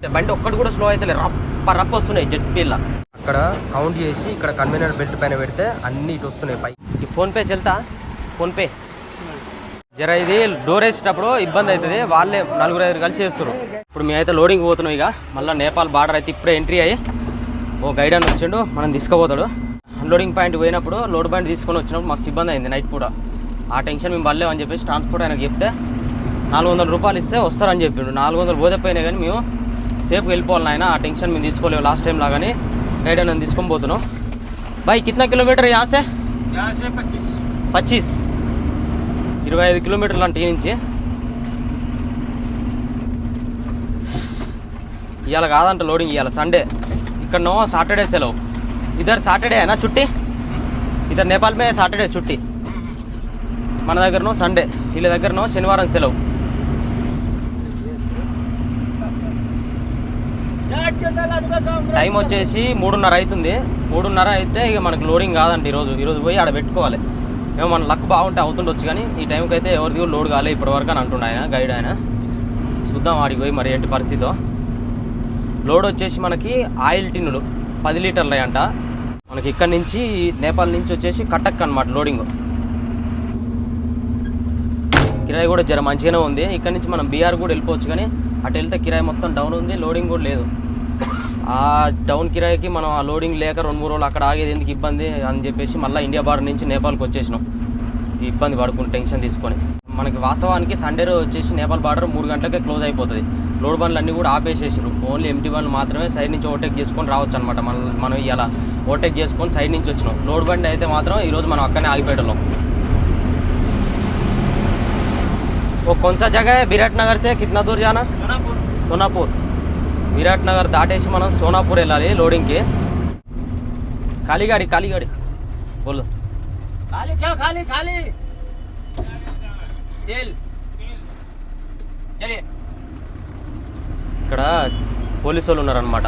బండి ఒక్కటి కూడా స్లో అయితే రప్ప రప్ప వస్తున్నాయి జెట్ స్పీడ్ అక్కడ కౌంట్ చేసి ఇక్కడ కన్వీనర్ బెల్ట్ పైన పెడితే అన్ని ఇటు వస్తున్నాయి పై. ఈ ఫోన్ పే చెల్తా? ఫోన్ పే జర ఇది డోర్ వేసేటప్పుడు ఇబ్బంది అవుతుంది. వాళ్ళే నలుగురు ఐదు కలిసి చేస్తారు ఇప్పుడు మేమైతే లోడింగ్ పోతున్నాం ఇక. మళ్ళీ నేపాల్ బార్డర్ అయితే ఇప్పుడే ఎంట్రీ అయ్యి ఓ గైడ్ అని వచ్చిండు. మనం తీసుకుపోతాడు. అన్లోడింగ్ పాయింట్ పోయినప్పుడు లోడ్ పాయింట్ తీసుకొని వచ్చినప్పుడు మస్తు ఇబ్బంది అయింది నైట్ కూడా ఆ టెన్షన్ మేము పడలేమని చెప్పేసి ట్రాన్స్పోర్ట్ ఆయనకు చెప్తే నాలుగు వందల రూపాయలు ఇస్తే వస్తారని చెప్పిండు. నాలుగు వందలు పోతే పోయినా కానీ మేము సేఫ్గా వెళ్ళిపోవాలి ఆయన ఆ టెన్షన్ మేము తీసుకోలేవు లాస్ట్ టైం లాగానే రైడర్ నేను తీసుకొని పోతున్నాం. బాయ్ కింద కిలోమీటర్ యాసే? పచ్చీస్. ఇరవై ఐదు కిలోమీటర్లు అంటే నుంచి. ఇవాళ కాదంట లోడింగ్ ఇవాళ సండే ఇక్కడనో సాటర్డే సెలవు. ఇద్దరు సాటర్డే అయినా చుట్టి? ఇద్దరు నేపాల్ మీద సాటర్డే చుట్టి. మన దగ్గరనో సండే వీళ్ళ దగ్గరనో శనివారం సెలవు. టైం వచ్చేసి మూడున్నర అవుతుంది. మూడున్నర అయితే ఇక మనకు లోడింగ్ కాదండి ఈరోజు. ఈరోజు పోయి ఆడ పెట్టుకోవాలి. ఏమో మన లక్ బాగుంటే అవుతుండొచ్చు కానీ ఈ టైంకి అయితే ఎవరిది లోడ్ కాలే ఇప్పటివరకు అని అంటుండే ఆయన గైడ్ ఆయన. చూద్దాం ఆడికి పోయి మరి ఏంటి పరిస్థితో. లోడ్ వచ్చేసి మనకి ఆయిల్ టిన్నులు పది లీటర్లు అంట మనకి ఇక్కడ నుంచి నేపాల్ నుంచి వచ్చేసి కటక్ అనమాట లోడింగ్ కిరాయి కూడా జర మంచిగానే ఉంది. ఇక్కడ నుంచి మనం బీఆర్ కూడా వెళ్ళిపోవచ్చు కానీ అటు వెళ్తే కిరాయి మొత్తం డౌన్ ఉంది. లోడింగ్ కూడా లేదు. ఆ డౌన్ కిరాయికి మనం ఆ లోడింగ్ లేక రెండు మూడు రోజులు అక్కడ ఆగేది ఎందుకు ఇబ్బంది అని చెప్పేసి మళ్ళీ ఇండియా బార్డర్ నుంచి నేపాల్కి వచ్చేసినాం ఈ ఇబ్బంది పడుకుని టెన్షన్ తీసుకొని మనకి వాస్తవానికి సండే రోజు వచ్చేసి నేపాల్ బార్డర్ మూడు గంటలకే క్లోజ్ అయిపోతుంది లోడ్ బండ్లు అన్నీ కూడా ఆపేసేసారు ఓన్లీ ఎంటీ బండ్లు మాత్రమే సైడ్ నుంచి ఓవర్టేక్ చేసుకొని రావచ్చు అనమాట మనం మనం ఇలా ఓవర్టేక్ చేసుకొని సైడ్ నుంచి వచ్చినాం లోడ్ బండి అయితే మాత్రం ఈరోజు మనం అక్కడనే ఆగిపోయడం वो कौन सा जगह है विराट नगर से कितना दूर जाना सोनापुर సోనాపూర్ విరాట్ నగర్ దాటేసి మనం సోనాపూర్ వెళ్ళాలి లోడింగ్కి ఖాళీగాడి ఖాళీగాడి. బోల్. ఇక్కడ పోలీసు వాళ్ళు ఉన్నారనమాట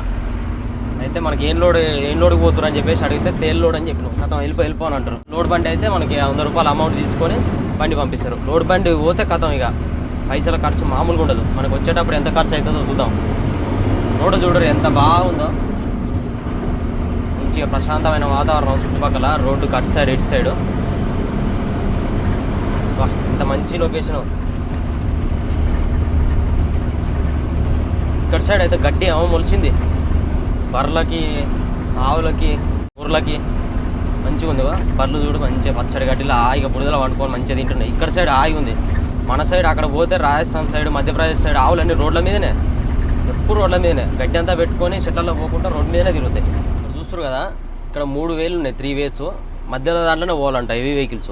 అయితే మనకి ఏం లోడ్ ఏం లోడ్ పోతున్నారు అని చెప్పేసి అడిగితే తేల్ లోడ్ అని చెప్పిన కథం వెళ్ళిపో వెళ్ళిపోని అంటారు. లోడ్ బండి అయితే మనకి వంద రూపాయలు అమౌంట్ తీసుకొని బండి పంపిస్తారు. లోడ్ బండి పోతే కథం ఇక. పైసల ఖర్చు మామూలుగా ఉండదు. మనకు వచ్చేటప్పుడు ఎంత ఖర్చు అవుతుందో చూద్దాం. రోడ్డు చూడరు ఎంత బాగుందో. మంచిగా ప్రశాంతమైన వాతావరణం చుట్టుపక్కల రోడ్డు అటు సైడ్ ఇటు సైడ్. ఎంత మంచి లొకేషన్ ఇక్కడ సైడ్ అయితే గడ్డి ఏమో మొలిచింది. బర్రెలకి ఆవులకి ఊర్లకి మంచిగా ఉంది బర్రెలు చూడు మంచిగా పచ్చడి గడ్డిలో హాయిగా బురదలో వండుకొని మంచిగా తింటున్నాయి. ఇక్కడ సైడ్ ఆగి ఉంది. మన సైడ్ అక్కడ పోతే రాజస్థాన్ సైడ్ మధ్యప్రదేశ్ సైడ్ ఆవులన్నీ రోడ్ల మీదనే. ఎప్పుడు రోడ్ల మీదనే. గడ్డి అంతా పెట్టుకొని చెట్లలో పోకుండా రోడ్డు మీదనే తిరుగుతాయి. చూస్తారు కదా ఇక్కడ మూడు వేలు ఉన్నాయి త్రీ వేస్ మధ్యలో దాంట్లోనే పోవాలంట హెవీ వెహికల్స్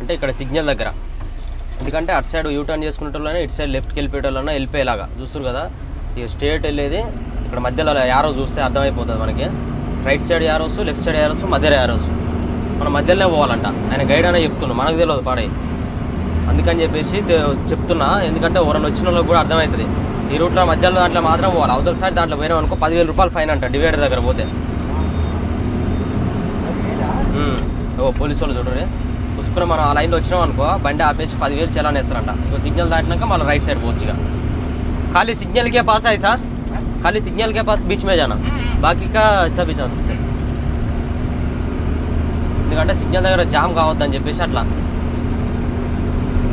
అంటే ఇక్కడ సిగ్నల్ దగ్గర. ఎందుకంటే అటు సైడ్ యూ టర్న్ చేసుకునేటోళ్ళనే ఇటు సైడ్ లెఫ్ట్కి వెళ్ళిపోయేటోళ్ళైనా వెళ్ళిపోయేలాగా. చూస్తారు కదా ఈ స్ట్రేట్ వెళ్ళేది ఇక్కడ మధ్యలో యారో చూస్తే అర్థమైపోతుంది మనకి. Right side arrows left side arrows మధ్యలో యారోస్. మన మధ్యలోనే పోవాలంట. ఆయన గైడ్ అనే చెప్తున్నా మనకు తెలియదు పాడే. అందుకని చెప్పేసి చెప్తున్నా. ఎందుకంటే ఎవరైనా వచ్చిన వాళ్ళకి కూడా అర్థమవుతుంది. ఈ రూట్లో మధ్యలో దాంట్లో మాత్రం పోవాలి అవతల సైడ్ దాంట్లో పోయినాం అనుకో పదివేల రూపాయలు ఫైన్ అంట డివైడర్ దగ్గర పోతే ఉమ్. ఓ పోలీసు వాళ్ళు చూడరు పుసుకుని మనం ఆ లైన్లో వచ్చినాం అనుకో బండి ఆపేసి పదివేలు చలాన్ వేస్తారంట ఇక సిగ్నల్ దాటినాక మనం రైట్ సైడ్ పోవచ్చు ఇక ఖాళీ సిగ్నల్ के पास है सर खाली सिग्नल के पास बीच में जाना बाकी का ऐसा भी चल सकते ఎందుకంటే సిగ్నల్ దగ్గర జామ్ కావద్దని చెప్పేసి అట్లా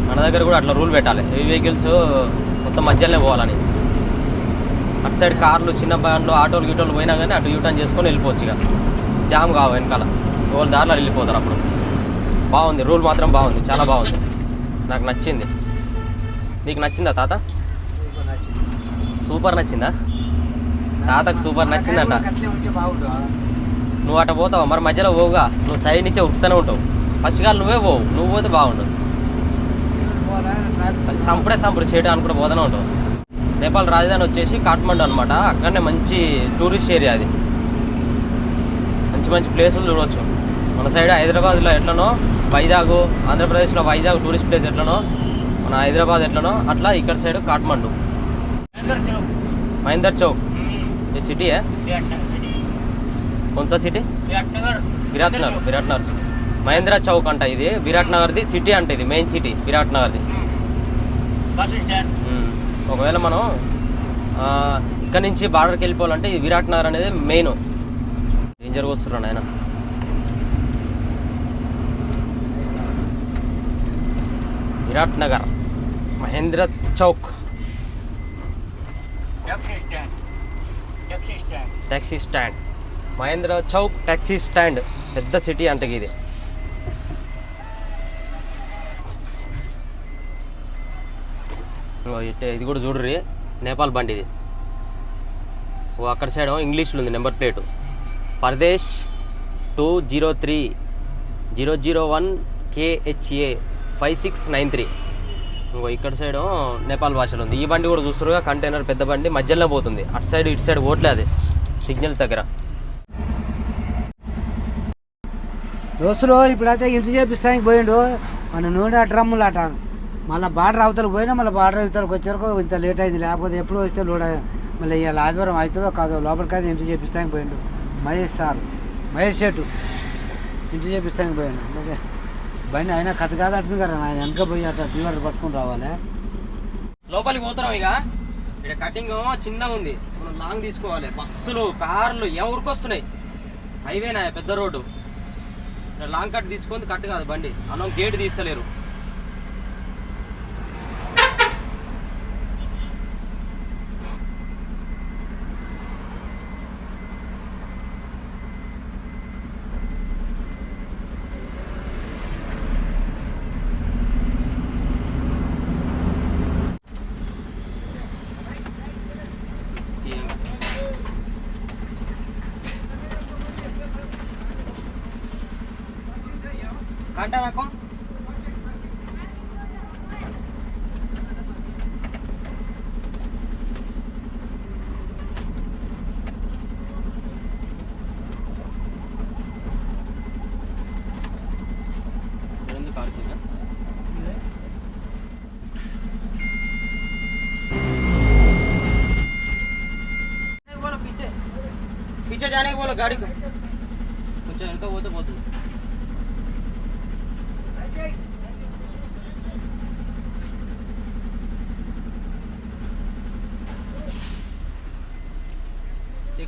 మన దగ్గర కూడా అట్లా రూల్ పెట్టాలి హెవీ వెహికల్స్ మొత్తం మధ్యలోనే పోవాలని అటు సైడ్ కార్లు చిన్న బండ్లు ఆటోలు గిటోలు పోయినా కానీ అటు యూటర్న్ చేసుకొని వెళ్ళిపోవచ్చు ఇక. జామ్ కావు వెనకాల. వాళ్ళ దారిలో వెళ్ళిపోతారు అప్పుడు. బాగుంది. రూల్ మాత్రం బాగుంది. చాలా బాగుంది. నాకు నచ్చింది. నీకు నచ్చిందా తాత? సూపర్ నచ్చిందా? తాతకు సూపర్ నచ్చిందంట. నువ్వు అట పోతావు? మరి మధ్యలో పోగా నువ్వు సైడ్ నుంచే ఉరుకుతూనే ఉంటావు. ఫస్ట్ కాల్ నువ్వే పోవు. నువ్వు పోతే బాగుండు. సంపుడే సంపుడు చేయడం అనుకుంటే పోతూనే ఉంటావు. నేపాల్ రాజధాని వచ్చేసి కాఠ్మండు అనమాట అక్కడనే మంచి టూరిస్ట్ ఏరియా అది. మంచి మంచి ప్లేసులు చూడవచ్చు మన సైడ్ హైదరాబాద్లో ఎట్లనో వైజాగ్ ఆంధ్రప్రదేశ్లో వైజాగ్ టూరిస్ట్ ప్లేస్ ఎట్లనో మన హైదరాబాద్ ఎట్లనో అట్లా ఇక్కడ సైడ్ కాఠ్మండు. మహేందర్ చౌక్. ఈ సిటీయే కొంచెం సిటీ విరాట్ నగర్ విరాట్ నగర్ సిటీ మహేంద్ర చౌక్ అంట ఇది. విరాట్ నగర్ది సిటీ అంట ఇది మెయిన్ సిటీ విరాట్ నగర్ది బస్ స్టాండ్ ఒకవేళ మనం ఇక్కడ నుంచి బార్డర్కి వెళ్ళిపోవాలంటే ఈ విరాట్ నగర్ అనేది మెయిన్. డేంజర్ వస్తున్నాడు ఆయన Virat Nagar Mahendra Chowk. Taxi stand Mahendra Chowk taxi stand పెద్ద సిటీ అంటే ఇది. ఇది కూడా చూడరి నేపాల్ బండి ఇది. ఓ అక్కడ సైడ్ ఇంగ్లీష్లో ఉంది number plate. Pradesh two zero three zero zero one KHA five six nine three. ఇంకో ఇక్కడ సైడ్ నేపాల్ భాషలో ఉంది. ఈ బండి కూడా చూస్తారుగా కంటైనర్ పెద్ద బండి మధ్యలో పోతుంది. అటు సైడ్ ఇటు సైడ్ ఓట్లే అది. సిగ్నల్ దగ్గర. దోస్తులు ఇప్పుడైతే ఇంటి చేపిస్తానికి పోయిండు. మన నూనె డ్రమ్ములు అట. మళ్ళీ బార్డర్ అవతలకు పోయినా మళ్ళీ బార్డర్ అవతలకు వచ్చారు ఇంత లేట్ అయింది. లేకపోతే ఎప్పుడు వస్తే లోడ మళ్ళీ ఇవాళ ఆదివారం అవుతుందో కాదో లోపలికైతే ఇంటి చేపిస్తానికి పోయిండు. మహేష్ సార్ మహేష్ చెట్టు ఇంటి చేపిస్తానికి పోయిండు. ఓకే. బండి అయినా కట్ కాదు అంటుంది కదా ఆయన వెనక పోయి అట్లా ఫీవర్ పట్టుకుని రావాలి. లోపలికి పోతున్నాం ఇక. ఇక్కడ కటింగ్ చిన్నగా ఉంది. మనం లాంగ్ తీసుకోవాలి. బస్సులు కార్లు ఎవరికి వస్తున్నాయి. హైవేనా పెద్ద రోడ్డు. లాంగ్ కట్ తీసుకొని కట్ కాదు బండి. అన్నం గేట్ తీస్తలేరు. કાંટા રાખો पीछे जाने को बोलो गाड़ी को कुछ इनका वो तो बहुत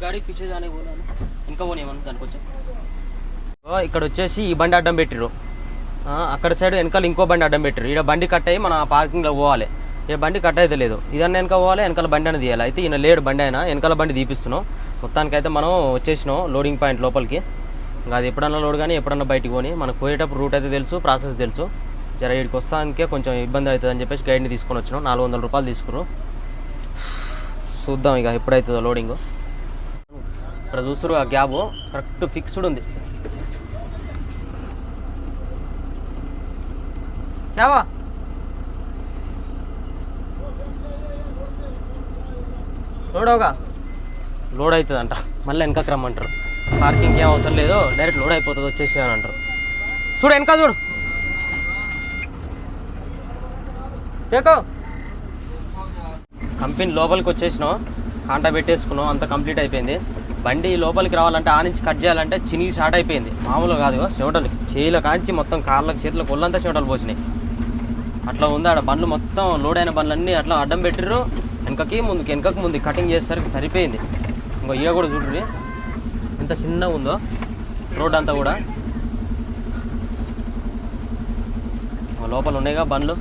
గాడి పిచ్చే దానికి పోనాను ఇంకా పోనేమను దానికి వచ్చాం. ఇక్కడ వచ్చేసి ఈ బండి అడ్డం పెట్టిరు అక్కడ సైడ్ వెనకాల ఇంకో బండి అడ్డం పెట్టారు ఇక్కడ బండి కట్ అయ్యి మన పార్కింగ్లో పోవాలి. ఏ బండి కట్ అయితే లేదు. ఇదన్న వెనక పోవాలి వెనకాల బండి అని తీయాలి. అయితే ఈయన లేడు బండి అయినా వెనకాల బండి తీపిస్తున్నాం. మొత్తానికైతే మనం వచ్చేసినాం లోడింగ్ పాయింట్ లోపలికి. ఇంకా అది ఎప్పుడన్నా లోడ్ కానీ ఎప్పుడన్నా బయటికి పోని మనకు పోయేటప్పుడు రూట్ అయితే తెలుసు ప్రాసెస్ తెలుసు. జర ఇక్కడికి వస్తానికే కొంచెం ఇబ్బంది అవుతుంది అని చెప్పేసి గైడ్ని తీసుకొని వచ్చినాం. నాలుగు వందల రూపాయలు తీసుకురు చూద్దాం ఇక ఎప్పుడైతుందో లోడింగ్ ఇక్కడ చూస్తారు ఆ గ్యాబ్. కరెక్ట్ ఫిక్స్డ్ ఉంది. క్యావా లోడ్ అవగా? లోడ్ అవుతుందంట. మళ్ళీ వెనకకి రమ్మంటారు. పార్కింగ్ ఏం అవసరం లేదు. డైరెక్ట్ లోడ్ అయిపోతుంది వచ్చేసి అని అంటారు. చూడు వెనక చూడు. టేకో కంపెనీ లోపలికి వచ్చేసినాం. కాంటా పెట్టేసుకున్నాం. అంత కంప్లీట్ అయిపోయింది. బండి లోపలికి రావాలంటే ఆ నుంచి కట్ చేయాలంటే చినిగి స్టార్ట్ అయిపోయింది. మామూలుగా కాదు చెమటలు. చేయిలో కాంచి మొత్తం కార్లకు చేతులకు ఒళ్ళంతా చెమటలు పోసినాయి. అట్లా ఉంది ఆడ బండ్లు మొత్తం లోడ్ అయిన బండ్లన్నీ అట్లా అడ్డం పెట్టిర్రు. వెనకకి ముందుకి వెనకకి ముందు కటింగ్ చేసేసరికి సరిపోయింది. ఇంకో ఇక కూడా చూడండి ఎంత చిన్నగా ఉందో. రోడ్ అంతా కూడా. లోపల ఉన్నాయిగా బండ్లు.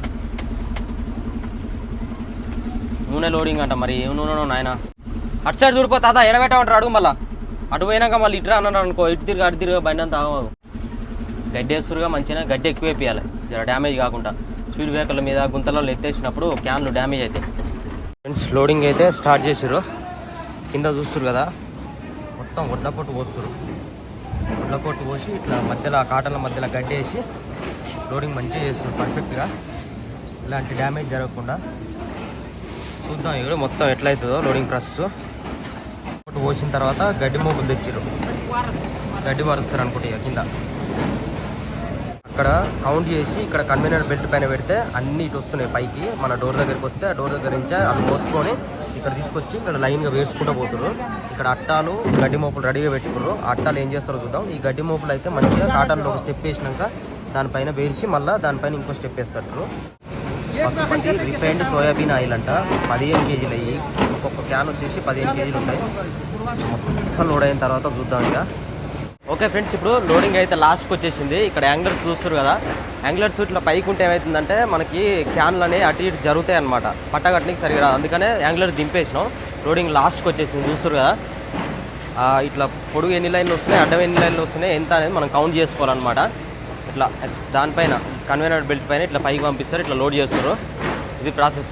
నూనె లోడింగ్ అంట మరి ఏం నూనె నాయన? అటు సైడ్ చూడిపో తాత ఎడబెట్టమంటారు అడుగు మళ్ళా. అటు పోయినాక మళ్ళీ ఇటు అన్నారు అనుకో ఇటు తిరిగి అటు తిరిగి బండి అంతా ఆగవు. గడ్డి వేస్తురుగా మంచిగా గడ్డి ఎక్కువ వేపియాలి జర డ్యామేజ్ కాకుండా. స్పీడ్ బ్రేకర్ల మీద గుంతలలో ఎత్తేసినప్పుడు క్యాన్లు డ్యామేజ్ అవుతాయి ఫ్రెండ్స్ లోడింగ్ అయితే స్టార్ట్ చేసారు కింద చూస్తారు కదా. మొత్తం వడ్ల పొట్టు పోస్తారు వడ్ల పొట్టు పోసి ఇట్లా మధ్యలో కాటన్ల మధ్యలో గడ్డి వేసి లోడింగ్ మంచిగా చేస్తారు పర్ఫెక్ట్గా ఇలాంటి డ్యామేజ్ జరగకుండా. చూద్దాం ఇక్కడ మొత్తం ఎట్లయితుందో అవుతుందో లోడింగ్ ప్రాసెస్ పొట్టు పోసిన తర్వాత గడ్డి మోపులు తెచ్చిర్రు. గడ్డి పరుస్తారు అనుకుంటా ఇక కింద. అక్కడ కౌంట్ చేసి ఇక్కడ కన్వీనర్ బెల్ట్ పైన పెడితే అన్ని ఇటు వస్తున్నాయి పైకి. మన డోర్ దగ్గరికి వస్తే ఆ డోర్ దగ్గర నుంచి అవి పోసుకొని ఇక్కడ తీసుకొచ్చి ఇక్కడ లైన్గా వేసుకుంటూ పోతున్నారు ఇక్కడ అట్టాలు గడ్డి మోపులు రెడీగా పెట్టుకున్నారు అట్టాలు ఏం చేస్తారో చూద్దాం. ఈ గడ్డి మోపులు అయితే మంచిగా కాటన్లో ఒక స్టెప్ వేసినాక దానిపైన వేసి మళ్ళీ దానిపైన ఇంకో స్టెప్ వేస్తారు. పసుపతి రిఫైన్డ్ సోయాబీన్ ఆయిల్ అంట. పదిహేను కేజీలు అయ్యి. ఒక్కొక్క క్యాన్ వచ్చేసి పదిహేను కేజీలు ఉంటాయి. మొత్తం లోడ్ అయిన తర్వాత చూద్దాం ఇక. ఓకే ఫ్రెండ్స్ ఇప్పుడు లోడింగ్ అయితే లాస్ట్కి వచ్చేసింది. ఇక్కడ యాంగ్లర్స్ చూస్తారు కదా. యాంగ్లర్స్ ఇట్లా పైకి ఉంటే ఏమవుతుందంటే మనకి క్యాన్లు అనేవి అటు ఇటు జరుగుతాయి అనమాట పట్టగట్టనికి సరిగా రాదు. అందుకనే యాంగ్లర్ దింపేసినాం. లోడింగ్ లాస్ట్కి వచ్చేసింది. చూస్తారు కదా. ఇట్లా పొడుగు ఎన్ని లైన్లు వస్తున్నాయి అడ్డం ఎన్ని లైన్లు వస్తున్నాయి ఎంత అనేది మనం కౌంట్ చేసుకోవాలన్నమాట. ఇట్లా దానిపైన కన్వీనర్ బెల్ట్ పైన ఇట్లా పైకి పంపిస్తారు. ఇట్లా లోడ్ చేస్తారు. ఇది ప్రాసెస్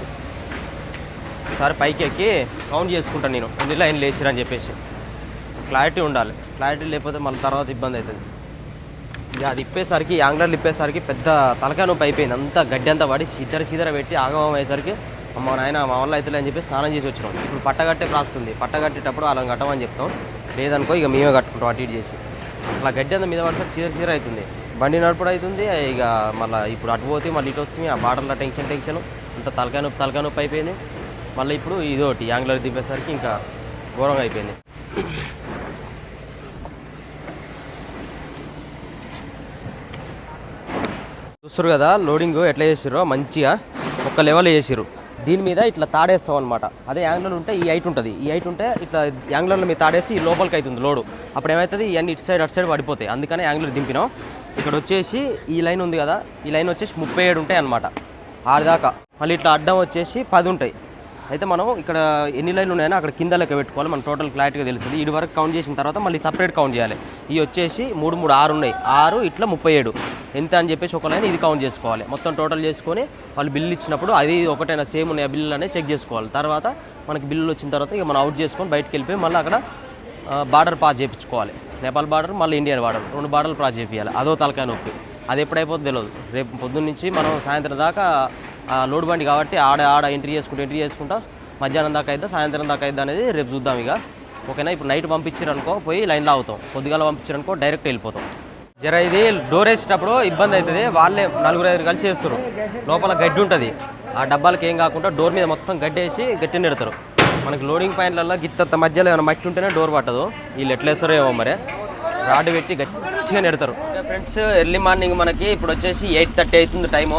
ఒకసారి పైకి ఎక్కి కౌంట్ చేసుకుంటాను నేను. ఎన్ని లైన్లు వేసిరని చెప్పేసి. క్లారిటీ ఉండాలి. క్లారిటీ లేకపోతే మళ్ళీ తర్వాత ఇబ్బంది అవుతుంది. ఇక అది ఇప్పేసరికి యాంగ్లర్లు ఇప్పేసరికి పెద్ద తలకాయ నొప్పి అయిపోయింది. అంతా గడ్డి అంతా పడి చీదర చీదర పెట్టి ఆగమం అయ్యేసరికి అమ్మ నాయన మా వల్ల అయితే అని చెప్పి స్నానం చేసి వచ్చినాం. ఇప్పుడు పట్టగట్టే ప్రాస్తుంది పట్టగట్టేటప్పుడు అలా కట్టమని చెప్తాం. లేదనుకో ఇక మేమే కట్టుకుంటాం అటు ఇటు చేసి. అసలు ఆ గడ్డి అంతా మీద పడితే చీర చీర అవుతుంది. బండి నడుపుడు అవుతుంది. ఇక మళ్ళీ ఇప్పుడు అటు పోతే మళ్ళీ ఇటు వస్తుంది. ఆ బాటల్లో టెన్షన్ టెన్షన్. అంత తలకాయ నొప్పి తలకాయ నొప్పి అయిపోయింది. మళ్ళీ ఇప్పుడు ఇదోటి యాంగ్లర్ దింపేసరికి ఇంకా ఘోరంగా అయిపోయింది. చూస్తారు కదా లోడింగ్ ఎట్లా చేసిరో మంచిగా ఒక లెవెల్ చేసిరు దీని మీద ఇట్లా తాడేస్తాం అనమాట అదే యాంగ్లర్ ఉంటే ఈ హైట్ ఉంటుంది. ఈ హైట్ ఉంటే ఇట్లా యాంగ్లర్లో మీద తాడేసి ఈ లోపలికి అవుతుంది లోడు అప్పుడు ఏమవుతుంది ఇవన్నీ ఇటు సైడ్ అటు సైడ్ పడిపోతాయి. అందుకనే యాంగ్లర్ దింపినాం. ఇక్కడ వచ్చేసి ఈ లైన్ ఉంది కదా ఈ లైన్ వచ్చేసి ముప్పై ఏడు ఉంటాయి అనమాట ఆరుదాకా. మళ్ళీ ఇట్లా అడ్డం వచ్చేసి పది ఉంటాయి. అయితే మనం ఇక్కడ ఎన్ని లైన్లు ఉన్నాయో అక్కడ కింద లెక్క పెట్టుకోవాలి. మనం టోటల్ క్లారిటీగా తెలుస్తుంది. ఇటు వరకు కౌంట్ చేసిన తర్వాత మళ్ళీ సపరేట్ కౌంట్ చేయాలి. ఇవి వచ్చేసి మూడు మూడు ఆరు ఉన్నాయి. ఆరు ఇట్లా ముప్పై ఏడు. ఎంత అని చెప్పేసి ఒక లైన్ ఇది కౌంట్ చేసుకోవాలి. మొత్తం టోటల్ చేసుకొని వాళ్ళు బిల్లు ఇచ్చినప్పుడు అది ఒకటైనా సేమ్ ఉన్నాయి బిల్లు అనేది చెక్ చేసుకోవాలి. తర్వాత మనకి బిల్లులు వచ్చిన తర్వాత ఇక మనం అవుట్ చేసుకొని బయటకు వెళ్ళిపోయి మళ్ళీ అక్కడ బార్డర్ పాస్ చేయించుకోవాలి. నేపాల్ బార్డర్ మళ్ళీ ఇండియన్ బార్డర్ రెండు బార్డర్లు పాస్ చేయించాలి. అదో తలకాయ నొప్పి. అది ఎప్పుడైపోతుందో తెలియదు రేపు పొద్దున్న నుంచి మనం సాయంత్రం దాకా లోడ్ బండి కాబట్టి ఆడ ఆడ ఎంట్రీ చేసుకుంటూ ఎంట్రీ చేసుకుంటా మధ్యాహ్నం దాకా అయితే సాయంత్రం దాకా అయితే అనేది రేపు చూద్దాం ఇక. ఓకేనా? ఇప్పుడు నైట్ పంపించారు అనుకో పోయి లైన్లో అవుతాం పొద్దుగాల పంపించారు అనుకో డైరెక్ట్ వెళ్ళిపోతాం. జర ఇది డోర్ వేసేటప్పుడు ఇబ్బంది అవుతుంది. వాళ్ళే నలుగురు ఐదు కలిసి వేస్తారు లోపల గడ్డి ఉంటుంది. ఆ డబ్బాలకి ఏం కాకుండా డోర్ మీద మొత్తం గడ్డి వేసి గట్టి నెడతారు మనకి లోడింగ్ పాయింట్లలో గిత్త మధ్యలో ఏమైనా మట్టి ఉంటేనే డోర్ పట్టదు. వీళ్ళు ఎట్లా వేస్తారో ఏమో మరి. రాడ్ పెట్టి గట్టిగా నెడతారు. ఫ్రెండ్స్ ఎర్లీ మార్నింగ్ మనకి ఇప్పుడు వచ్చేసి ఎయిట్ థర్టీ అవుతుంది టైము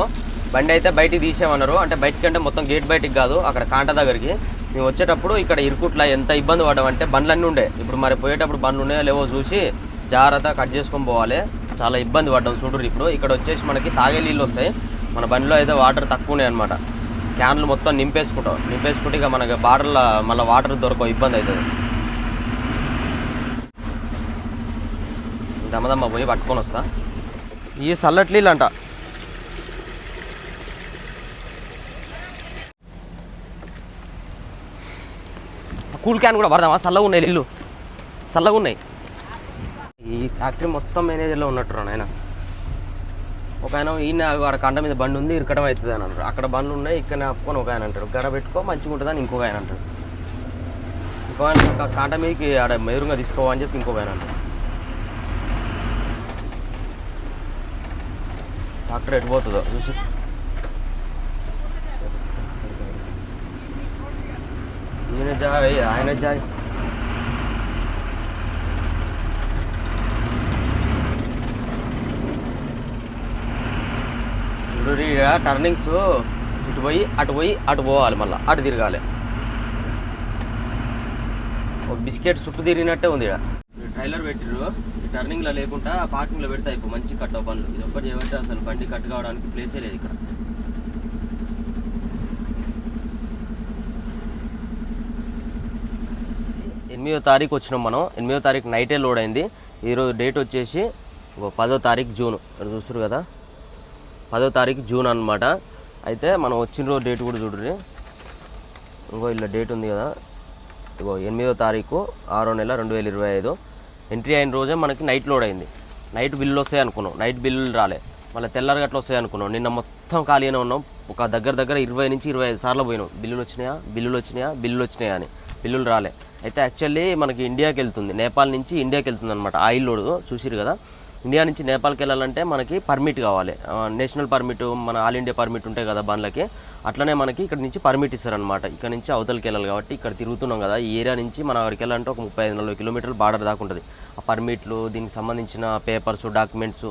బండి అయితే బయటికి తీసేమన్నారు అంటే బయటికి అంటే మొత్తం గేట్ బయటికి కాదు అక్కడ కాంట దగ్గరికి. మేము వచ్చేటప్పుడు ఇక్కడ ఇరుకుట్ల ఎంత ఇబ్బంది పడ్డామంటే బండ్లు అన్నీ ఉండే. ఇప్పుడు మరి పోయేటప్పుడు బండ్లు ఉన్నాయో లేవో చూసి జాగ్రత్త కట్ చేసుకొని పోవాలి. చాలా ఇబ్బంది పడ్డాం చూడరు ఇప్పుడు. ఇక్కడ వచ్చేసి మనకి తాగే నీళ్ళు వస్తాయి. మన బండిలో అయితే వాటర్ తక్కువ ఉన్నాయి అనమాట క్యాన్లు మొత్తం నింపేసుకుంటాం. నింపేసుకుంటే ఇక మనకి బార్డర్లో మళ్ళీ వాటర్ దొరకవు ఇబ్బంది అవుతుంది. దమ్మదమ్మ పోయి పట్టుకొని వస్తా. ఈ చల్లటి నీళ్ళు అంట కూల్ క్యాన్ కూడా పడదామా చల్లగా ఉన్నాయి నీళ్ళు చల్లగా ఉన్నాయి. ఈ ఫ్యాక్టరీ మొత్తం మేనేజర్లో ఉన్నట్టు ఆయన ఒక ఆయన ఈయన వాడు కండ మీద బండి ఉంది ఇరకడం అవుతుంది అని అంటారు అక్కడ బండ్లు ఉన్నాయి ఇక్కడ ఆపుకొని ఒక ఆయన అంటారు గడ పెట్టుకో మంచిగా ఉంటుందని ఇంకొక ఆయన అంటారు ఇంకో ఆయన ఒక కాంట మీదకి ఆడ మెదురుగా తీసుకోవని చెప్పి ఇంకొక ఆయన అంటారు ఫ్యాక్టరీ ఎటు పోతుందో చూసి. ఈయన జాయ్ ఆయన జాయ్ టర్నింగ్స్ ఇటు పోయి అటు పోయి అటు పోవాలి మళ్ళీ అటు తిరగాలి. ఒక బిస్కెట్ చుట్టూ తిరిగినట్టే ఉంది ఇక్కడ ట్రైలర్ పెట్టిరు ఈ టర్నింగ్లో లేకుండా పార్కింగ్లో పెడితే అయిపో మంచి కట్ పనులు ఇది ఒక్కటి ఏమంటే అసలు బండి కట్ కావడానికి ప్లేసే లేదు ఇక్కడ. ఎనిమిదో తారీఖు వచ్చినాం మనం. ఎనిమిదో తారీఖు నైటే లోడ్ అయింది. ఈరోజు డేట్ వచ్చేసి పదో తారీఖు జూన్ ఇక్కడ చూస్తారు కదా? పదో తారీఖు జూన్ అనమాట అయితే మనం వచ్చిన రోజు డేట్ కూడా చూడండి ఇంకో ఇలా డేట్ ఉంది కదా. ఇగో ఎనిమిదో తారీఖు ఆరో నెల రెండు వేల ఇరవై ఐదు. ఎంట్రీ అయిన రోజే మనకి నైట్ లోడ్ అయింది. నైట్ బిల్లు వస్తాయి అనుకున్నాం. నైట్ బిల్లులు రాలే. మళ్ళీ తెల్లారి గట్ల వస్తాయి అనుకున్నాం. నిన్న మొత్తం ఖాళీగానే ఉన్నాం. ఒక దగ్గర దగ్గర ఇరవై నుంచి ఇరవై ఐదు సార్లు పోయినాం. బిల్లులు వచ్చినాయా? బిల్లులు వచ్చినాయా? బిల్లులు వచ్చినాయా అని. బిల్లులు రాలే. అయితే యాక్చువల్లీ మనకి ఇండియాకి వెళ్తుంది. నేపాల్ నుంచి ఇండియాకి వెళ్తుంది అనమాట ఆయిల్ లోడ్ చూసిరు కదా? ఇండియా నుంచి నేపాల్కి వెళ్ళాలంటే మనకి పర్మిట్ కావాలి. నేషనల్ పర్మిట్ మన ఆల్ ఇండియా పర్మిట్ ఉంటాయి కదా బండ్లకి. అట్లనే మనకి ఇక్కడ నుంచి పర్మిట్ ఇస్తారనమాట ఇక్కడ నుంచి అవతలకి వెళ్ళాలి కాబట్టి ఇక్కడ తిరుగుతున్నాం కదా. ఈ ఏరియా నుంచి మనం అక్కడికి వెళ్ళాలంటే ఒక ముప్పై ఐదు నలభై కిలోమీటర్లు బార్డర్ దాకా ఉంటుంది. ఆ పర్మిట్లు దీనికి సంబంధించిన పేపర్స్ డాక్యుమెంట్స్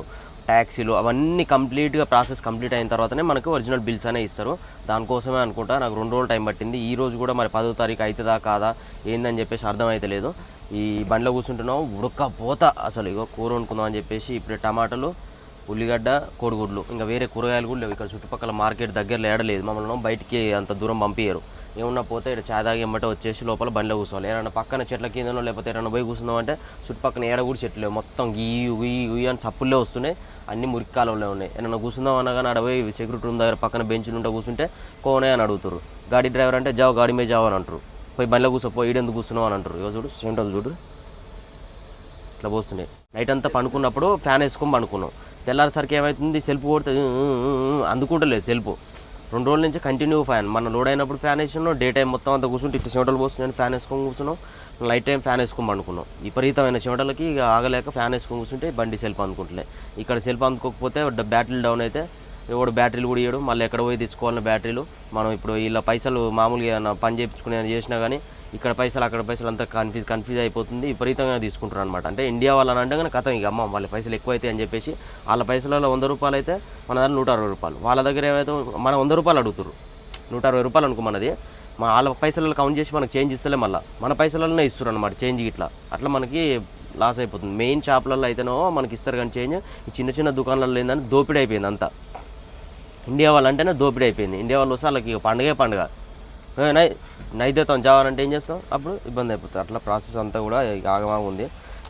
ట్యాక్సీలు అవన్నీ కంప్లీట్గా ప్రాసెస్ కంప్లీట్ అయిన తర్వాతనే మనకు ఒరిజినల్ బిల్స్ అనే ఇస్తారు. దానికోసమే అనుకుంటా నాకు రెండు రోజులు టైం పట్టింది. ఈ రోజు కూడా మరి పదో తారీఖు అవుతుందా కాదా ఏందని చెప్పేసి అర్థమైతే లేదు ఈ బండ్లో కూర్చుంటున్నాం ఉడకపోత అసలు ఇగో కూర వండుకుందాం అని చెప్పేసి ఇప్పుడు టమాటాలు ఉల్లిగడ్డ కోడిగుడ్లు ఇంకా వేరే కూరగాయలు కూడా లేవు. ఇక్కడ చుట్టుపక్కల మార్కెట్ దగ్గరలో ఏడలేదు మమ్మల్ని బయటికి అంత దూరం పంపించారు ఏమన్నా పోతే ఇక్కడ చాయ్ తాగి వచ్చేసి లోపల బండిలో కూర్చోవాలి. ఏమన్నా పక్కన చెట్ల కిందనో లేకపోతే ఏమన్నా పోయి కూర్చుందాం అంటే చుట్టుపక్కన ఏడ కూడా చెట్లు లేవు. మొత్తం గీ ఉయ్యి ఉయ్యి అని సప్పుల్లో వస్తున్నాయి. అన్ని మురికి కాలంలో ఉన్నాయి. ఏమన్నా కూర్చుందాం అనగానే అడవి పోయి సెక్యూరిటీ రూమ్ దగ్గర పక్కన బెంచ్లు ఉంటే కూర్చుంటే కోనే అని అడుగుతారు గాడి డ్రైవర్ అంటే జావ్ గాడి మీద జావు అని అంటారు. పోయి బండిలో కూర్చో ఈడెందుకు కూర్చున్నావు అని అంటారు. ఇగో చూడు సెంటర్ చూడు. ఇట్లా పోస్తున్నాయి. నైట్ అంతా పండుకున్నప్పుడు ఫ్యాన్ వేసుకొని పండుకున్నాం. తెల్లారిసరికి ఏమవుతుంది సెల్ఫ్ కొడితే అందుకుంటలేదు సెల్ఫ్. రెండు రోజుల నుంచి కంటిన్యూ ఫ్యాన్ మన లోడ్ అయినప్పుడు ఫ్యాన్ వేసినాం డే టైం మొత్తం అంతా కూర్చుంటే ఇట్లా చెమటలు పోస్తున్నాను ఫ్యాన్ వేసుకొని కూర్చున్నాం. లైట్ టైం ఫ్యాన్ వేసుకొని పండుకున్నాం. విపరీతమైన చెమటలకి ఇక ఆగలేక ఫ్యాన్ వేసుకొని కూర్చుంటే బండి సెల్ఫ్ అందుకుంటలే. ఇక్కడ సెల్ఫ్ అందుకోకపోతే బ్యాటరీలు డౌన్ అయితే ఎవడు బ్యాటరీలు కూడా ఇవ్వడు మళ్ళీ ఎక్కడ పోయి తీసుకోవాలన్న బ్యాటరీలు మనం ఇప్పుడు ఇలా పైసలు మామూలుగా ఏమన్నా పని చేయించుకునే చేసినా కానీ ఇక్కడ పైసలు అక్కడ పైసలు అంతా కన్ఫ్యూజ్ కన్ఫ్యూజ్ అయిపోతుంది. విపరీతంగా తీసుకుంటారు అనమాట అంటే ఇండియా వాళ్ళని అంటే కానీ కథం ఇక అమ్మ వాళ్ళ పైసలు ఎక్కువ అవుతాయి అని చెప్పేసి వాళ్ళ పైసలలో వంద రూపాయలు అయితే మన దగ్గర నూట అరవై రూపాయలు. వాళ్ళ దగ్గర ఏమైతే మన వంద రూపాయలు అడుగుతారు నూట అరవై రూపాయలు అనుకో మనది. మా వాళ్ళ పైసలలో కౌంట్ చేసి మనకు చేంజ్ ఇస్తలే మళ్ళీ. మన పైసలలోనే ఇస్తారు అనమాట చేంజ్ ఇట్లా అట్లా మనకి లాస్ అయిపోతుంది. మెయిన్ షాపులలో అయితేనో మనకి ఇస్తారు కానీ చేంజ్ ఈ చిన్న చిన్న దుకాణాలలో ఏంటంటే దోపిడీ అయిపోయింది అంతా. ఇండియా వాళ్ళు అంటేనే దోపిడీ అయిపోయింది ఇండియా వాళ్ళు వస్తే వాళ్ళకి పండగే పండుగ. నైదేతాం జావాలంటే ఏం చేస్తాం? అప్పుడు ఇబ్బంది అయిపోతుంది. అట్లా ప్రాసెస్ అంతా కూడా ఇక ఆగమాగ ఉంది.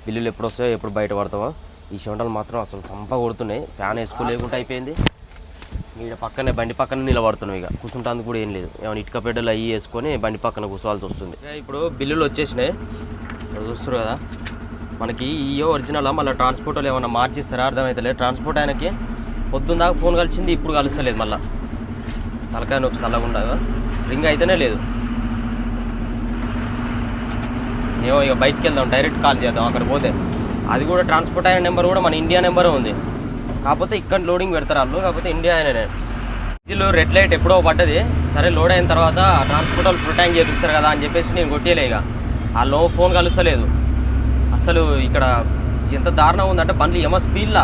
బిల్లులు ఎప్పుడు వస్తాయో ఎప్పుడు బయట పడతామో ఈ చెమటలు మాత్రం అసలు సంప కొడుతున్నాయి. ఫ్యాన్ వేసుకోలేకుండా అయిపోయింది. ఈడ పక్కనే బండి పక్కన నిలబడుతున్నాం ఇక. కూర్చుంటానికి కూడా ఏం లేదు. ఏమైనా ఇటుక పెడ్డలు అవి వేసుకొని బండి పక్కన కూర్చోవాల్సి వస్తుంది. ఇప్పుడు బిల్లులు వచ్చేసినాయి. చూస్తారు కదా. మనకి ఈ ఒరిజినల్ మళ్ళీ ట్రాన్స్పోర్ట్లో ఏమైనా మార్చిస్తారా? అర్థమవుతలేదు ట్రాన్స్పోర్ట్ ఆయనకి పొద్దున్న దాకా ఫోన్ కలిసింది ఇప్పుడు కలుస్తలేదు మళ్ళీ. తలకాయ నొప్పి చల్లగా రింగ్ అయితేనే లేదు. ఏమో ఇక బయటికి వెళ్దాం డైరెక్ట్ కాల్ చేద్దాం అక్కడ పోతే. అది కూడా ట్రాన్స్పోర్ట్ అయిన నెంబర్ కూడా మన ఇండియా నెంబరే ఉంది. కాకపోతే ఇక్కడ లోడింగ్ పెడతారు వాళ్ళు కాకపోతే ఇండియా అయినా డీజిల్ రెడ్ లైట్ ఎప్పుడో పడ్డది. సరే లోడ్ అయిన తర్వాత ట్రాన్స్పోర్ట్ వాళ్ళు ఫుల్ ట్యాంక్ చేపిస్తారు కదా అని చెప్పేసి నేను కొట్టేలే ఇక. వాళ్ళు ఫోన్ కలుస్తలేదు. అసలు ఇక్కడ ఎంత దారుణం ఉందంటే బండ్లు ఏమో స్పీడ్లా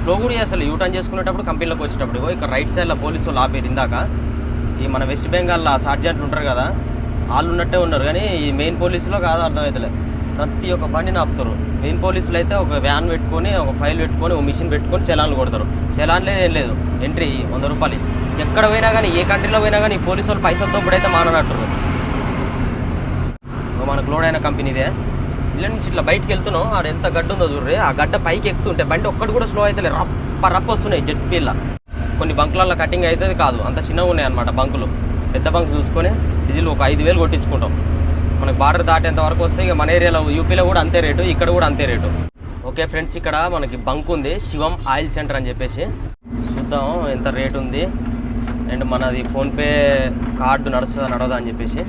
స్లో కూడా అసలు యూటర్న్ చేసుకునేటప్పుడు కంపెనీలోకి వచ్చేటప్పుడు. ఇక్కడ రైట్ సైడ్లో పోలీసు వాళ్ళు ఆపేరు ఇందాక. ఈ మన వెస్ట్ బెంగాల్లో సార్జెంట్లు ఉంటారు కదా వాళ్ళు ఉన్నట్టే ఉన్నారు. కానీ ఈ మెయిన్ పోలీసులో కాదు అర్థమవుతలే ప్రతి ఒక్క బండిని ఆపుతారు మెయిన్ పోలీసులు అయితే ఒక వ్యాన్ పెట్టుకొని ఒక ఫైల్ పెట్టుకొని ఒక మిషన్ పెట్టుకొని చలాన్లు కొడతారు. చలాన్లే ఏం లేదు. ఎంట్రీ వంద రూపాయలు. ఎక్కడ పోయినా కానీ ఏ కంట్రీలో పోయినా కానీ ఈ పోలీసు వాళ్ళు పైసలతో ఇప్పుడైతే మాననట్టు. మనకు లోడ్ అయిన కంపెనీదే ఇళ్ళ నుంచి ఇట్లా బయటకు వెళ్తున్నాం. ఆడ ఎంత గడ్డ ఉందో చూడ్రి ఆ గడ్డ పైకి ఎక్కుతుంటే బండి ఒక్కటి కూడా స్లో అయితే రప్ప రప్ప వస్తున్నాయి జెట్ స్పీడ్లో కొన్ని బంకులలో కటింగ్ అవుతుంది కాదు. అంత చిన్నగా ఉన్నాయి అనమాట బంకులు. పెద్ద బంక్ చూసుకొని డీజిల్ ఒక ఐదు వేలు కొట్టించుకుంటాం. మనకి బార్డర్ దాటేంత వరకు వస్తే ఇక మన ఏరియాలో యూపీలో కూడా అంతే రేటు ఇక్కడ కూడా అంతే రేటు. ఓకే ఫ్రెండ్స్ ఇక్కడ మనకి బంక్ ఉంది. శివం ఆయిల్ సెంటర్ అని చెప్పేసి. చూద్దాం ఎంత రేట్ ఉంది. అండ్ మనది ఫోన్పే కార్డు నడుస్తుందా నడవదా అని చెప్పేసి.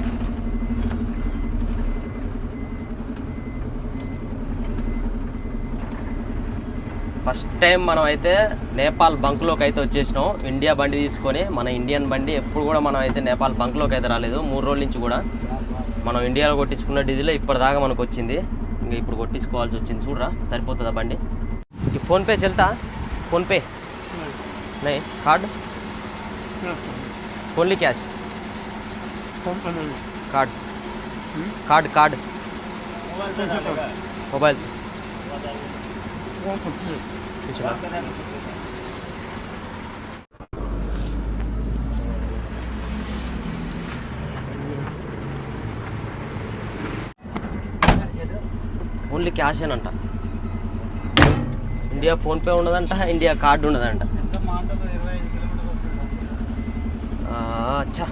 ఫస్ట్ టైం మనం అయితే నేపాల్ బంక్లోకి అయితే వచ్చేసినాం. ఇండియా బండి తీసుకొని మన ఇండియన్ బండి ఎప్పుడు కూడా మనం అయితే నేపాల్ బంక్లోకి అయితే రాలేదు. మూడు రోజుల నుంచి కూడా మనం ఇండియాలో కొట్టించుకున్న డీజిల్ ఇప్పటిదాకా మనకు వచ్చింది. ఇంకా ఇప్పుడు కొట్టించుకోవాల్సి వచ్చింది. చూడరా సరిపోతుందా బండి? ఈ ఫోన్పే చెల్తా? ఫోన్పే నై card? Only cash? Card. Card card. Mobile only cash అంట. ఇండియా ఫోన్పే ఉండదంట ఇండియా కార్డు ఉండదంట అచ్చా.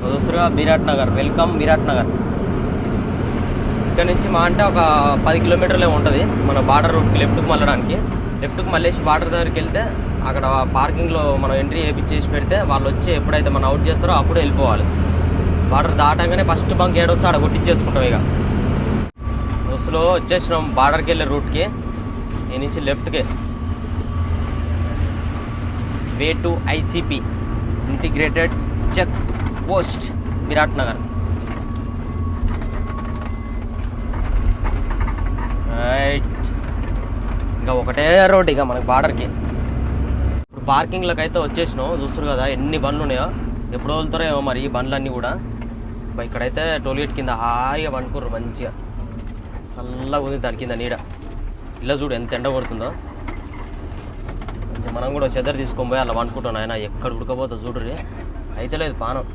దోస్తుగా విరాట్ నగర్. వెల్కమ్ విరాట్ నగర్. ఇక్కడ నుంచి మా అంటే ఒక పది కిలోమీటర్లే ఉంటుంది. మన బార్డర్ రూట్కి లెఫ్ట్కి మళ్ళడానికి. లెఫ్ట్కి మళ్ళేసి బార్డర్ దగ్గరికి వెళ్తే అక్కడ పార్కింగ్లో మనం ఎంట్రీ చేసి పెడితే వాళ్ళు వచ్చి ఎప్పుడైతే మనం అవుట్ చేస్తారో అప్పుడు వెళ్ళిపోవాలి. బార్డర్ దాటంగానే ఫస్ట్ బంక్ ఏడొస్తే ఆడ కొట్టించేసుకుంటాం ఇక. బస్సులో వచ్చేసినాం బార్డర్కి వెళ్ళే రూట్కి ఈ నుంచి లెఫ్ట్కి way to ICP integrated check post Virat Nagar right ఇంకా ఒకటే రోడ్ ఇక మనకి బార్డర్కి. ఇప్పుడు పార్కింగ్లోకి అయితే వచ్చేసినాం. చూస్తారు కదా ఎన్ని బండ్లు ఉన్నాయో. ఎప్పుడు వదులుతారో ఏమో మరి ఈ బండ్లన్నీ కూడా. ఇక్కడైతే టోల్గేట్ కింద హాయిగా పండుకోరు మంచిగా. చల్లగా ఉంది దాని కింద నీడ. ఇలా చూడు ఎంత ఎండ కొడుతుందో. మనం కూడా చెదర్ తీసుకొని పోయి అలా వండుకుంటాం ఆయన ఎక్కడ ఉడకపోతా చూడుర్రి. అయితే లేదు పానం.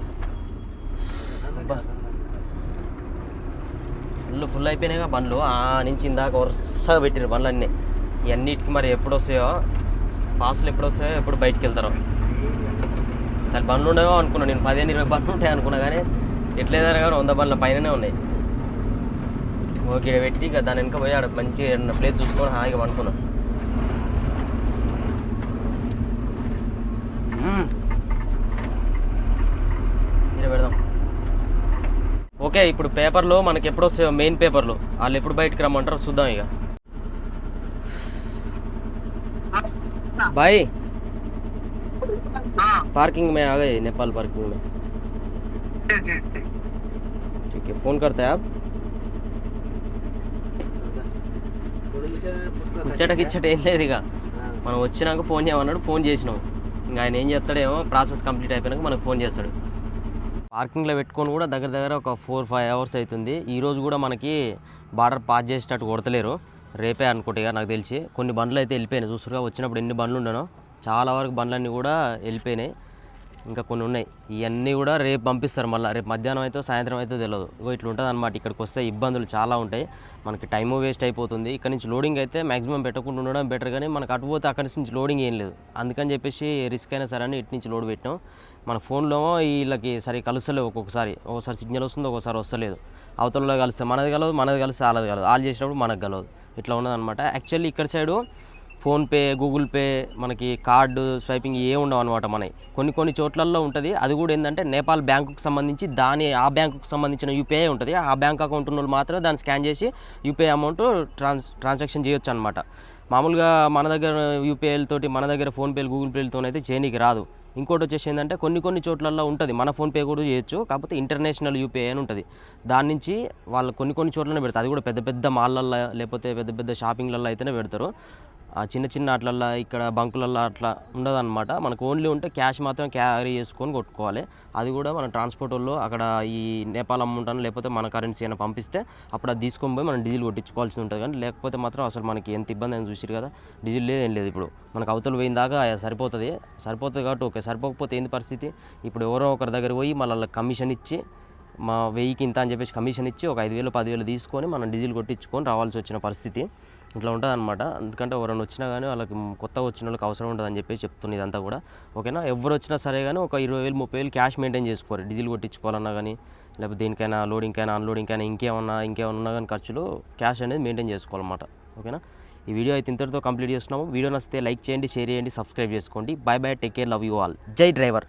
ఫుల్ ఫుల్ అయిపోయినాయిగా బండ్లు. ఆ నుంచి ఇందాక వరుసగా పెట్టిరు బండ్లన్నీ. ఇవన్నిటికి మరి ఎప్పుడు వస్తాయో పాసులు ఎప్పుడు వస్తాయో ఎప్పుడు బయటికి వెళ్తారో. చాలా బండ్లు ఉండేవో అనుకున్నా. నేను పదిహేను ఇరవై బండ్లు ఉంటాయి అనుకున్నా కానీ ఎట్లేదారు కానీ వంద బండ్ల పైననే ఉన్నాయి. ఓకే పెట్టి ఇక దాని వెనక పోయి ఆడ మంచి ప్లేస్ చూసుకొని హాయిగా పండుకున్నా మ్మ్. ఈడ పెడదాం ఓకే ఇప్పుడు పేపర్లో మనకి ఎప్పుడు వస్తాయో మెయిన్ పేపర్లు వాళ్ళు ఎప్పుడు బయటకు రమ్మంటారో చూద్దాం ఇక भाई पार्किंग में आ गए नेपाल पार्किंग में ठीक है फोन करते हैं आप ముచ్చటకి ఇచ్చట ఏం లేదు ఇక మనం వచ్చినాక ఫోన్ చేయమన్నాడు ఫోన్ చేసినాం ఇంకా ఆయన ఏం చెప్తాడేమో ప్రాసెస్ కంప్లీట్ అయిపోయినాక మనకు ఫోన్ చేస్తాడు పార్కింగ్లో పెట్టుకొని కూడా దగ్గర దగ్గర ఒక ఫోర్ ఫైవ్ అవర్స్ అవుతుంది. ఈరోజు కూడా మనకి బార్డర్ పాస్ చేసేటట్టు కొడతలేరు. రేపే అనుకుంటే ఇక నాకు తెలిసి. కొన్ని బండ్లు అయితే వెళ్ళిపోయినాయి. చూసుగా వచ్చినప్పుడు ఎన్ని బండ్లు ఉండనో. చాలా వరకు బండ్లన్నీ కూడా వెళ్ళిపోయినాయి. ఇంకా కొన్ని ఉన్నాయి. ఇవన్నీ కూడా రేపు పంపిస్తారు మళ్ళీ. రేపు మధ్యాహ్నం అయితే సాయంత్రం అయితే తెలియదు. ఇగో ఇట్లా ఉంటుంది అనమాట ఇక్కడికి వస్తే ఇబ్బందులు చాలా ఉంటాయి. మనకి టైము వేస్ట్ అయిపోతుంది. ఇక్కడ నుంచి లోడింగ్ అయితే మాక్సిమం పెట్టకుండా ఉండడం బెటర్ కానీ మనకు అటు పోతే అక్కడి నుంచి లోడింగ్ ఏం లేదు. అందుకని చెప్పేసి రిస్క్ అయినా సరే అని ఇటు నుంచి లోడ్ పెట్టినాం. మన ఫోన్లో వీళ్ళకి సరి కలుస్తలేవు ఒక్కొక్కసారి. ఒకసారి సిగ్నల్ వస్తుంది ఒకసారి వస్తలేదు. అవతలలో కలిస్తే మనది కలదు మనది కలిస్తే వాళ్ళది కలదు వాళ్ళు చేసినప్పుడు మనకు కలదు ఇట్లా ఉన్నదన్నమాట. యాక్చువల్లీ ఇక్కడ సైడు ఫోన్పే గూగుల్ పే మనకి కార్డు స్వైపింగ్ ఏ ఉండవు అనమాట మనకి కొన్ని కొన్ని చోట్లలో ఉంటుంది. అది కూడా ఏంటంటే నేపాల్ బ్యాంకుకు సంబంధించి దాని ఆ బ్యాంకుకు సంబంధించిన యూపీఐ ఉంటుంది. ఆ బ్యాంక్ అకౌంట్ ఉన్న వాళ్ళు మాత్రమే దాన్ని స్కాన్ చేసి యూపీఐ అమౌంట్ ట్రాన్స్ ట్రాన్సాక్షన్ చేయొచ్చు అనమాట మామూలుగా మన దగ్గర యూపీఐలతోటి మన దగ్గర ఫోన్పేలు గూగుల్ పేలతో అయితే చేయనీకి రాదు. ఇంకోటి వచ్చేసి ఏంటంటే కొన్ని కొన్ని చోట్లలో ఉంటుంది. మన ఫోన్పే కూడా చేయొచ్చు. కాకపోతే ఇంటర్నేషనల్ యూపీఐ అని ఉంటుంది. దాని నుంచి వాళ్ళు కొన్ని కొన్ని చోట్లనే పెడతారు. అది కూడా పెద్ద పెద్ద మాళ్ళల్లో లేకపోతే పెద్ద పెద్ద షాపింగ్లలో అయితేనే పెడతారు. చిన్న చిన్న ఆటలల్లో ఇక్కడ బంకులల్లో అట్లా ఉండదన్నమాట. మనకు ఓన్లీ ఉంటే క్యాష్ మాత్రం క్యారీ చేసుకొని కొట్టుకోవాలి. అది కూడా మన ట్రాన్స్పోర్ట్ వాళ్ళు అక్కడ ఈ నేపాల్ అమౌంట్ అని లేకపోతే మన కరెన్సీ అయినా పంపిస్తే అప్పుడు అది తీసుకొని పోయి మనం డీజిల్ కొట్టించుకోవాల్సి ఉంటుంది. కానీ లేకపోతే మాత్రం అసలు మనకి ఎంత ఇబ్బంది అని చూసిరు కదా డీజిల్ లేదు ఏం లేదు ఇప్పుడు. మనకు అవతల పోయిన దాకా సరిపోతుంది. సరిపోతుంది కాబట్టి ఓకే సరిపోకపోతే ఏంది పరిస్థితి? ఇప్పుడు ఎవరో ఒకరి దగ్గర పోయి మళ్ళీ కమిషన్ ఇచ్చి మా వెయ్యికి ఇంత అని చెప్పేసి కమిషన్ ఇచ్చి ఒక ఐదు వేలు పదివేలు తీసుకొని మనం డీజిల్ కొట్టించుకొని రావాల్సి వచ్చిన పరిస్థితి. ఇట్లా ఉంటుంది అనమాట ఎందుకంటే ఎవరైనా వచ్చినా కానీ వాళ్ళకి కొత్తగా వచ్చిన వాళ్ళకి అవసరం ఉంటుంది అని చెప్పేసి చెప్తుంది ఇదంతా కూడా. ఓకేనా? ఎవరు వచ్చినా సరే కానీ ఒక ఇరవై వేలు ముప్పై వేలు క్యాష్ మెయింటైన్ చేసుకోవాలి. డీజిల్ కొట్టించుకోవాలన్నా కానీ లేకపోతే దేనికైనా లోడింగ్కైనా అన్లోడింగ్కైనా ఇంకేమన్నా ఇంకేమన్నా ఉన్నా కానీ ఖర్చులు క్యాష్ అనేది మెయింటైన్ చేసుకోవాలన్నమాట. ఓకేనా? ఈ వీడియో అయితే ఇంతటితో కంప్లీట్ చేస్తున్నాము. వీడియో నచ్చితే లైక్ చేయండి షేర్ చేయండి సబ్స్క్రైబ్ చేసుకోండి. Bye bye take care love you all. జై డ్రైవర్.